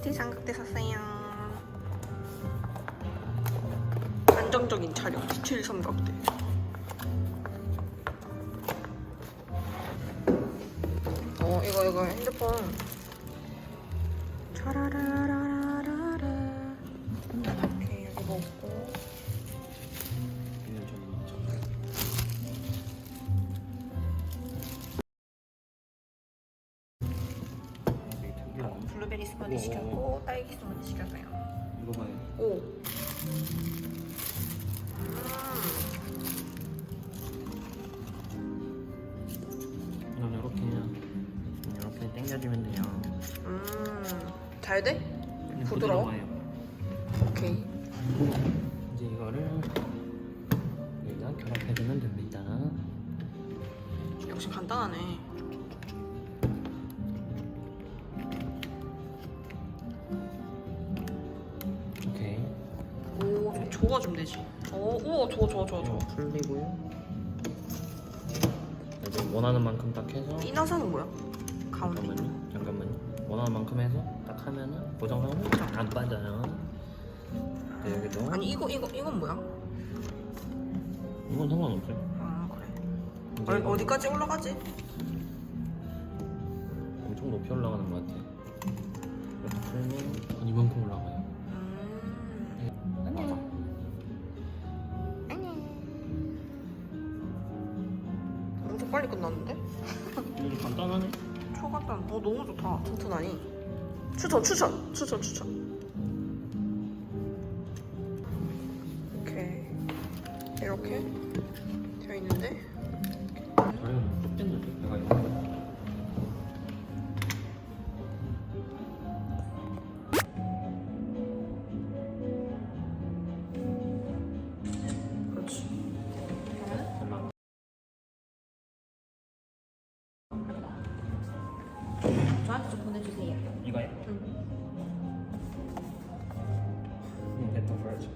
스틸 삼각대 샀어요. 안정적인 촬영 스틸 삼각대. 어 이거 이거 핸드폰. 차라라라 블루베리 스무디 오. 시켰고 딸기 스무디 시켰어요. 이거 봐요. 오. 이건 이렇게 이렇게 당겨주면 돼요. 음. 잘 돼? 그냥 부드러워? 부드러워요. 오케이. 이제 이거를 여기다 결합해주면 됩니다. 역시 간단하네. 좋아주면 되지. 오, 우와, 좋아, 좋아, 좋아, 좋아. 풀리고요. 이제 원하는 만큼 딱 해서 이 나사는 뭐야? 가운데. 잠깐만요. 잠깐만요. 원하는 만큼 해서 딱 하면은 고정하면 안 빠져요. 네, 여기도 아니 이거 이거 이건 뭐야? 이건 상관없어요. 아 그래. 이제 어, 이거 어디까지 올라가지? 엄청 높이 올라가는 것 같아. 빨리 끝났는데? 이거 간단하네. 초간단. 어 너무 좋다. 튼튼하니. 추천 추천 추천 추천. 이렇게 이렇게 저한테 좀 보내주세요. 이거요? 응. 응, 됐다, 그렇지.